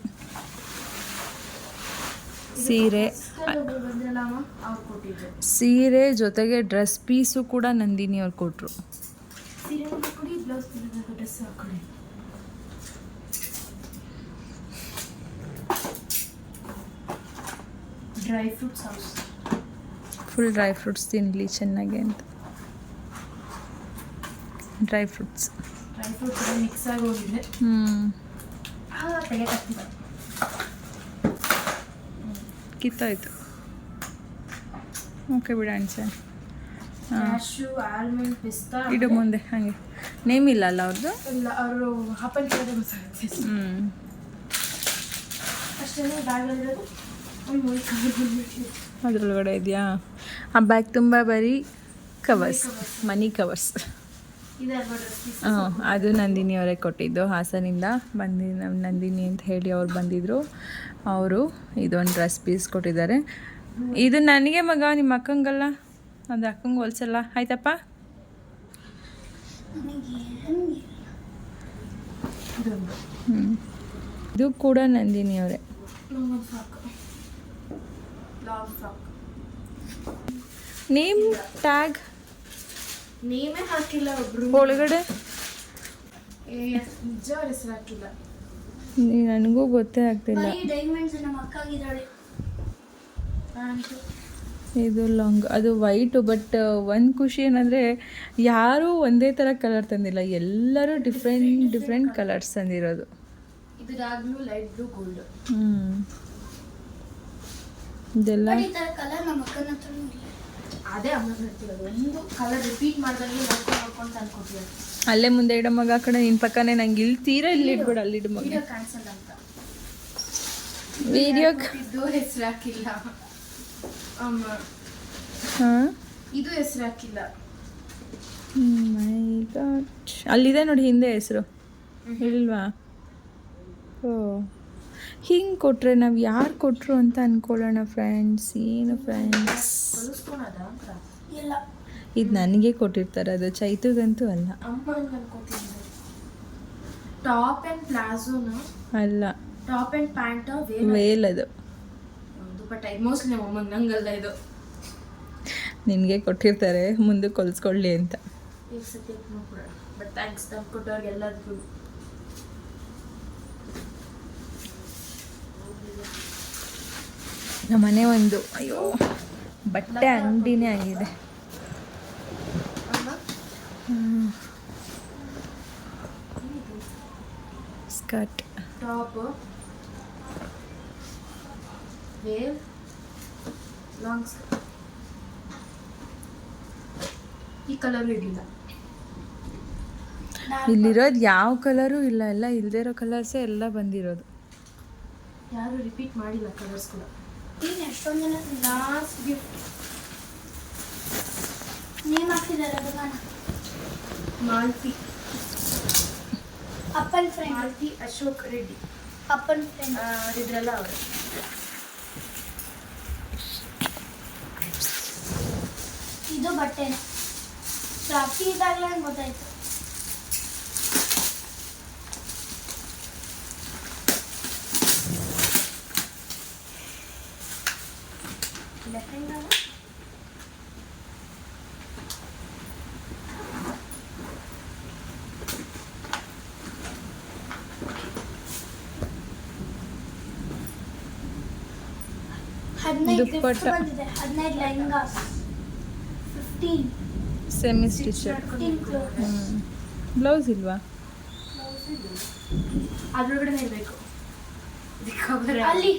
ಸೀರೆ ಸೀರೆ ಜೊತೆಗೆ ಡ್ರೆಸ್ ಪೀಸು ಕೂಡ ನಂದಿನಿ ಅವ್ರು ಕೊಟ್ಟರು ಸೀರೆ ಕೊಡಿ ಬ್ಲೌಸ್ ಡ್ರೆಸ್ ಹಾಕೊಳ್ಳಿ dry fruits house full dry fruits ತಿನ್ನಲಿ ಚೆನ್ನಾಗಿ ಅಂತ. ಡ್ರೈ ಫ್ರೂಟ್ಸ್ ಡ್ರೈ ಫ್ರೂಟ್ಸ್ ಎಲ್ಲ ಮಿಕ್ಸ್ ಆಗಿ ಹೋಗಿದೆ. ಹ್ಞೂ ಕಿತ್ತಾಯ್ತು. ಓಕೆ ಬಿಡ ಪಿಸ್ತಾ ಇಡು ಮುಂದೆ ಹಾಗೆ. ನೇಮ್ ಇಲ್ಲ ಅಲ್ಲ ಅವ್ರದ್ದು ಇಲ್ಲ ಅವರು ಹಾಪನ್ ಕೇಳಿದ್ರು ಹ್ಞೂ ಅಷ್ಟೇ ಬ್ಯಾಗಲ್ಲಿರೋದು ಅದ್ರೊಳಗಡೆ ಇದೆಯಾ? ಆ ಬ್ಯಾಗ್ ತುಂಬ ಬರೀ ಕವರ್ಸ್ ಮನಿ ಕವರ್ಸ್ ಹಾಂ ಅದು ನಂದಿನಿ ಅವರೇ ಕೊಟ್ಟಿದ್ದು ಹಾಸನಿಂದ. ಬಂದಿ ನಂದಿನಿ ಅಂತ ಹೇಳಿ ಅವ್ರು ಬಂದಿದ್ದರು ಅವರು ಇದೊಂದು ಡ್ರೆಸ್ ಪೀಸ್ ಕೊಟ್ಟಿದ್ದಾರೆ. ಇದು ನನಗೆ ಮಗ ನಿಮ್ಮ ಅಕ್ಕಂಗಲ್ಲ? ಅದು ಅಕ್ಕಂಗೆ ಹೊಲ್ಸಲ್ಲ? ಆಯ್ತಪ್ಪ? ಇದು ಕೂಡ ನಂದಿನಿ ಅವರೇ. ಲಾಂಗ್ ಫ್ರಾಕ್ ನೇಮ್ ಟ್ಯಾಗ್ ನೇಮೇ ಹಾಕಿಲ್ಲ ಒಬ್ರು. ಒಳಗಡೆ. ನಿಜ ಅವ್ರ ಹೆಸರು ಹಾಕಿಲ್ಲ. ನನಗೂ ಗೊತ್ತೇ ಆಗ್ತಿಲ್ಲ. ಡೈಮಂಡ್ಸ್ ನಮ್ಮ ಅಕ್ಕಾಗಿದ್ದಾಳೆ ಇದು ಲಾಂಗ್ ಅದು ವೈಟು ಬಟ್ ಒಂದು ಖುಷಿ ಏನಂದರೆ ಯಾರೂ ಒಂದೇ ಥರ ಕಲರ್ ತಂದಿಲ್ಲ. ಎಲ್ಲರೂ ಡಿಫ್ರೆಂಟ್ ಡಿಫ್ರೆಂಟ್ ಕಲರ್ಸ್ ತಂದಿರೋದು. ಇದು ಲೈಟ್ ಬ್ಲೂ ಗೋಲ್ಡ್ ಹ್ಞೂ ಇದೆಲ್ಲ? ಅಲ್ಲೇ ಮುಂದೆ ಇಡೋ ಮಗ ಆ ಕಡೆ ನಿನ್ನ ಪಕ್ಕನೇ ನಂಗೆ ಇಲ್ಲಿ ತೀರಾ ಇಲ್ಲಿ ಇಟ್ಬಿಡು ಅಲ್ಲಿ ಇಡು ಮಗ. ವಿಡಿಯೋ ಕ್ಯಾನ್ಸಲ್ ಅಂತ. ವಿಡಿಯೋ ಇದು ಹೆಸರು ಹಾಕಿಲ್ಲ. ಅಮ್ಮ. ಹಾಂ? ಇದು ಹೆಸರು ಹಾಕಿಲ್ಲ. ಮೈ ಗಾಡ್ ಅಲ್ಲಿದೆ ನೋಡಿ ಹಿಂದೆ ಹೆಸರು. ಇಲ್ವಾ? ಓ. ಹಿಂಗೆ ಕೊಟ್ಟರೆ ನಾವು ಯಾರು ಕೊಟ್ಟರು ಅಂತ ಅಂದ್ಕೊಳ್ಳೋಣ ಫ್ರೆಂಡ್ಸ್ ಏನು ಫ್ರೆಂಡ್ಸ್ ಇದು ನನಗೆ ಕೊಟ್ಟಿರ್ತಾರೆ ಅದು ಚೈತುಗಂತೂ ಅಲ್ಲ. ಟಾಪ್ ಆ್ಯಂಡ್ ಪ್ಲಾಜೋನ ಅಲ್ಲ. ಟಾಪ್ ಆ್ಯಂಡ್ ಪ್ಯಾಂಟ್ ವೇಲ್ ಅದು. ಬಟ್ ಮೋಸ್ಟ್ಲಿ ನಂಗಲ್ಲ ಇದು. ನಿನಗೆ ಕೊಟ್ಟಿರ್ತಾರೆ ಮುಂದೆ ಕೊಲ್ಸ್ಕೊಳ್ಳಿ ಅಂತ. ಬಟ್ ಥ್ಯಾಂಕ್ಸ್ ತಂದು ಕೊಟ್ಟವ್ರಿಗೆ ಎಲ್ಲದಕ್ಕೂ ನಮ್ಮ ಮನೆ ಒಂದು ಅಯ್ಯೋ ಬಟ್ಟೆ ಅಂಗಡಿನೇ ಆಗಿದೆ. ಸ್ಕರ್ಟ್. ಟಾಪ್. ಲಾಂಗ್ ಈ ಕಲರ್ ಇರಲಿಲ್ಲ. ಇಲ್ಲಿರೋದು ಯಾವ ಕಲರು ಇಲ್ಲ ಎಲ್ಲ ಇಲ್ದೇ ಇರೋ ಕಲರ್ಸೇ ಎಲ್ಲ ಬಂದಿರೋದು. ಯಾರು ರಿಪೀಟ್ ಮಾಡಿಲ್ಲ ಕಲರ್ಸ್ ಕೂಡ. ನೀನು ಎಷ್ಟೊಂದು ಜನ ಲಾಸ್ಟ್ ಗಿಫ್ಟ್ ನೇಮ್ ಹಾಕ್ತಿದ್ದಾರೆ ಭಗವಾನ ಮಾಲ್ತಿ ಅಪ್ಪನ್ ಫ್ರೆಂಡ್ ಮಾಲ್ತಿ ಅಶೋಕ್ ರೆಡ್ಡಿ ಅಪ್ಪನ್ ಫ್ರೆಂಡ್ ಇದ್ರಲ್ಲ ಅವರು ಇದು ಬಟ್ಟೆ. ರಾತ್ರಿ ಇದ್ದಾಗಲೇ ನಂಗೆ ಗೊತ್ತಾಯ್ತು ಲೆಹಂಗಾ ಹದಿನೈದು gift dupatta. Semi stitched blouse ಇಲ್ವಾ? ಅದ್ರೊಳಗಡೆ ಇರಬೇಕು. ಅಲ್ಲಿ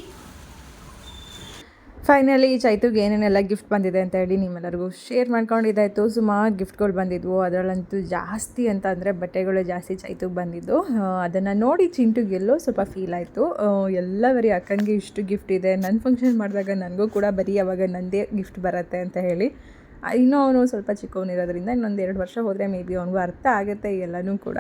ಫೈನಲಿ ಚೈತುಗೆ ಏನೇನೆಲ್ಲ ಗಿಫ್ಟ್ ಬಂದಿದೆ ಅಂತ ಹೇಳಿ ನಿಮ್ಮೆಲ್ಲರಿಗೂ ಶೇರ್ ಮಾಡ್ಕೊಂಡಿದ್ದಾಯಿತು. ಸುಮಾರು ಗಿಫ್ಟ್ಗಳು ಬಂದಿದ್ವು. ಅದರಲ್ಲಂತೂ ಜಾಸ್ತಿ ಅಂತ ಅಂದರೆ ಬಟ್ಟೆಗಳು ಜಾಸ್ತಿ ಚೈತುಗೆ ಬಂದಿದ್ದು. ಅದನ್ನು ನೋಡಿ ಚಿಂಟುಗೆಲ್ಲೋ ಸ್ವಲ್ಪ ಫೀಲ್ ಆಯಿತು. ಎಲ್ಲ ಬರೀ ಅಕ್ಕನಿಗೆ ಇಷ್ಟು ಗಿಫ್ಟ್ ಇದೆ. ನನ್ನ ಫಂಕ್ಷನ್ ಮಾಡಿದಾಗ ನನಗೂ ಕೂಡ ಬರೀ ಅವಾಗ ನಂದೇ ಗಿಫ್ಟ್ ಬರುತ್ತೆ ಅಂತ ಹೇಳಿ. ಇನ್ನೂ ಅವನು ಸ್ವಲ್ಪ ಚಿಕ್ಕವನಿರೋದ್ರಿಂದ ಇನ್ನೊಂದು ಎರಡು ವರ್ಷ ಹೋದರೆ ಮೇ ಬಿ ಅವನಿಗೂ ಅರ್ಥ ಆಗುತ್ತೆ ಎಲ್ಲನೂ ಕೂಡ.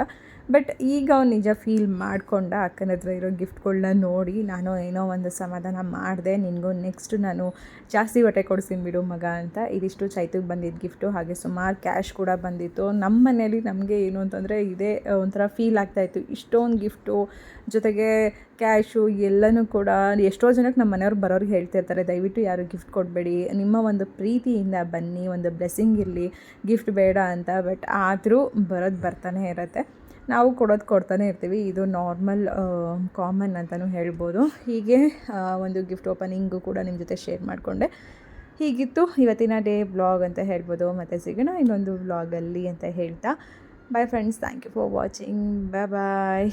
ಬಟ್ ಈಗ ಅವ್ನು ನಿಜ ಫೀಲ್ ಮಾಡ್ಕೊಂಡ ಅಕ್ಕನ ಹತ್ರ ಇರೋ ಗಿಫ್ಟ್ಗಳನ್ನ ನೋಡಿ ನಾನು ಏನೋ ಒಂದು ಸಮಾಧಾನ ಮಾಡಿದೆ, ನಿನಗೂ ನೆಕ್ಸ್ಟ್ ನಾನು ಜಾಸ್ತಿ ಹೊಟ್ಟೆ ಕೊಡಿಸ್ತೀನಿ ಬಿಡು ಮಗ ಅಂತ. ಇದಿಷ್ಟು ಚೈತಿಗೆ ಬಂದಿದ್ದು ಗಿಫ್ಟು ಹಾಗೆ ಸುಮಾರು ಕ್ಯಾಶ್ ಕೂಡ ಬಂದಿತ್ತು. ನಮ್ಮ ಮನೇಲಿ ನಮಗೆ ಏನು ಅಂತಂದರೆ ಇದೇ ಒಂಥರ ಫೀಲ್ ಆಗ್ತಾಯಿತ್ತು ಇಷ್ಟೊಂದು ಗಿಫ್ಟು ಜೊತೆಗೆ ಕ್ಯಾಶು ಎಲ್ಲನೂ ಕೂಡ ಎಷ್ಟೋ ಜನಕ್ಕೆ ನಮ್ಮ ಮನೆಯವ್ರು ಬರೋರಿಗೆ ಹೇಳ್ತಿರ್ತಾರೆ, ದಯವಿಟ್ಟು ಯಾರು ಗಿಫ್ಟ್ ಕೊಡಬೇಡಿ, ನಿಮ್ಮ ಒಂದು ಪ್ರೀತಿಯಿಂದ ಬನ್ನಿ, ಒಂದು ಬ್ಲೆಸ್ಸಿಂಗ್ ಇರಲಿ ಗಿಫ್ಟ್ ಬೇಡ ಅಂತ. ಬಟ್ ಆದರೂ ಬರೋದು ಬರ್ತಾನೆ ಇರುತ್ತೆ. ನಾವು ಕೊಡೋದು ಕೊಡ್ತಾನೆ ಇರ್ತೀವಿ. ಇದು ನಾರ್ಮಲ್ ಕಾಮನ್ ಅಂತಲೂ ಹೇಳ್ಬೋದು. ಹೀಗೆ ಒಂದು ಗಿಫ್ಟ್ ಓಪನಿಂಗು ಕೂಡ ನಿಮ್ಮ ಜೊತೆ ಶೇರ್ ಮಾಡಿಕೊಂಡೆ. ಹೀಗಿತ್ತು ಇವತ್ತಿನ ಡೇ ಬ್ಲಾಗ್ ಅಂತ ಹೇಳ್ಬೋದು. ಮತ್ತು ಸಿಗೋಣ ಇನ್ನೊಂದು ವ್ಲಾಗಲ್ಲಿ ಅಂತ ಹೇಳ್ತಾ. Bye friends thank you for watching bye bye